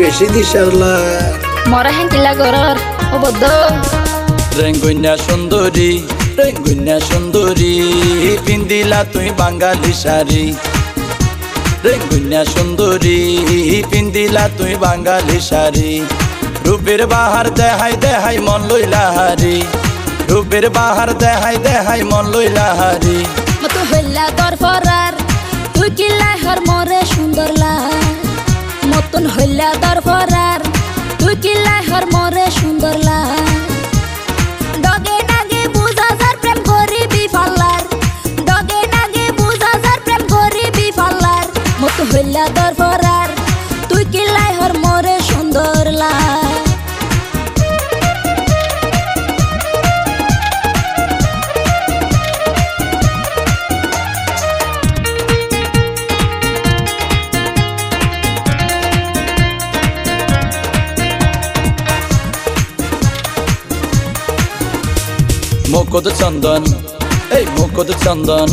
বেশি দিশারলা মরা হেন কিলা গরর অবদ্ধ রেঙ্গুন্যা সুন্দরী রেঙ্গুন্যা সুন্দরী পিন্দিলা তুই বাঙালি শাড়ি। রেঙ্গুন্যা সুন্দরী পিন্দিলা তুই বাঙালি শাড়ি। রূপের বাহার দেহাই দেহাই মন লইলা হারি। রূপের বাহার দেহাই দেহাই মন লইলা হারি। মতো হইলা দর ফরার তুই কিলা হর মরে সুন্দর লাগ মতন হইলা দর ফরার তুই কিলা হর মরে সুন্দর লাগ মুকুদ চন্দন এই মুকুদ চন্দন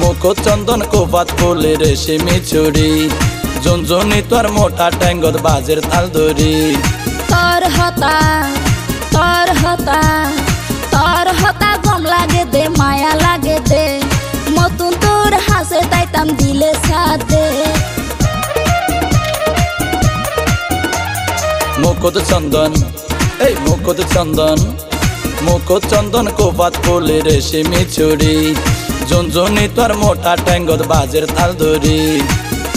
মুকুদ চন্দন কোপাত ফুলে রেশমি চুড়ি জুনজুনি তোর মোটা ট্যাঙ্গত বাজের তাল ধরি তোর হতা তোর হতা তোর হতা গম লাগে দে মায়া লাগে দে মতন তোর হাসে তাইতাম দিলে সাথে মুকুদ চন্দন এই মুকুদ চন্দন মুকুদ চন্দন কোপাত ফুলে রেশমি চুড়ি জুনজুনি তোর মোটা ট্যাঙ্গত বাজের তাল ধরি।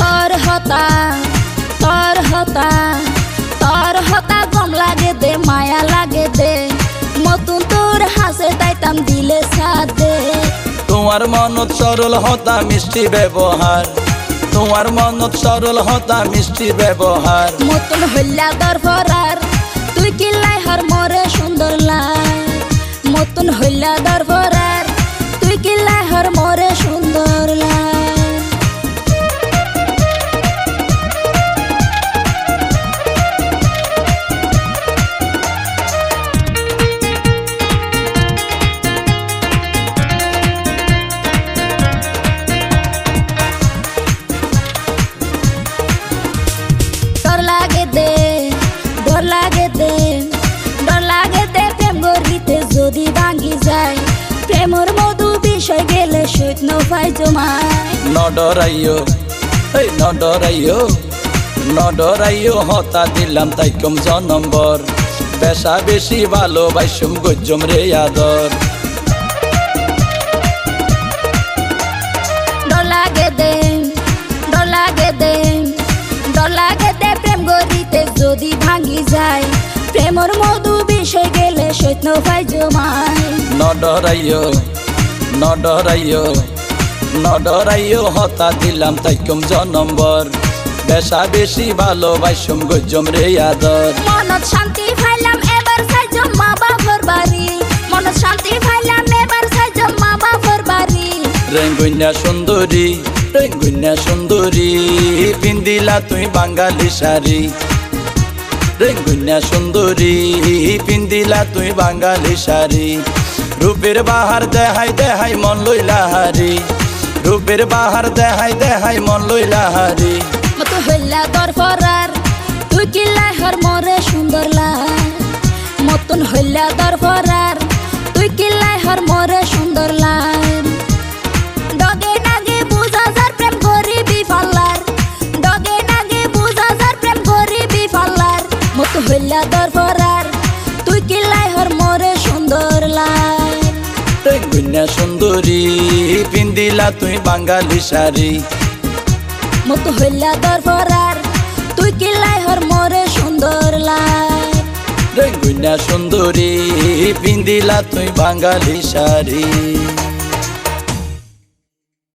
তোর হতা তোর হতা তোর হতা গম লাগে দে মায়া লাগে দে। মতন তোর হাসে তাইতাম দিলে সাথে তোমার মনত সরল হতা মিষ্টি ব্যবহার। তোমার মনত সরল হতা মিষ্টি ব্যবহার। মতন হইলা দর ফরার তুই কিল্লাই হর মরে মতন হইলা দর প্রেমর মধু বিষয় গেলে সৈত নৌফাই জমায় নডরাইও এই নডরাইও নডরাইও হতা দিলাম তাই কম নম্বর পেশা বেশি ভালোবাসুম গজ্জম রে আদর। লাগে দে লাগে দে লাগে দে প্রেম গরিতে যদি ভাঙ্গি যায়। প্রেমর মধু বিষয় গেলে সৈত নৌফাই জমায় নডরাইও নডরাইও নডরাইও হতা দিলাম তাই কম নম্বর পেশা বেশি ভালোবাসুম গজ্জম রে আদর। মনত শান্তি পাইলাম এবার সাইজ মা বাবার বাড়ি। মনত শান্তি পাইলাম এবার সাইজ মা বাবার বাড়ি। রেঙ্গুন্যা সুন্দরী রেঙ্গুন্যা সুন্দরী পিন্দিলা তুই বাঙালি শাড়ি। রেঙ্গুন্যা সুন্দরী পিন্দিলা তুই বাঙালি শাড়ি। রূপের বাহার দেহাই দেহাই মন লইলা হারি। রূপের বাহার দেহাই দেহাই মন লইলা হারি। মতো হইলা দর ফরার, তুই কিল্লাই হর মরে সুন্দর লাগ মতন হইলা দর ফরার, তুই কিল্লাই হর মরে সুন্দর লাগ ডগে রেঙ্গুন্যা সুন্দরী পিন্দিলা তুই বাঙালি শাড়ি। মত হইলা দর ফরার তুই লাই হর মরে সুন্দর লাগ কন্যা সুন্দরী পিন্দিলা তুই বাঙালি শাড়ি।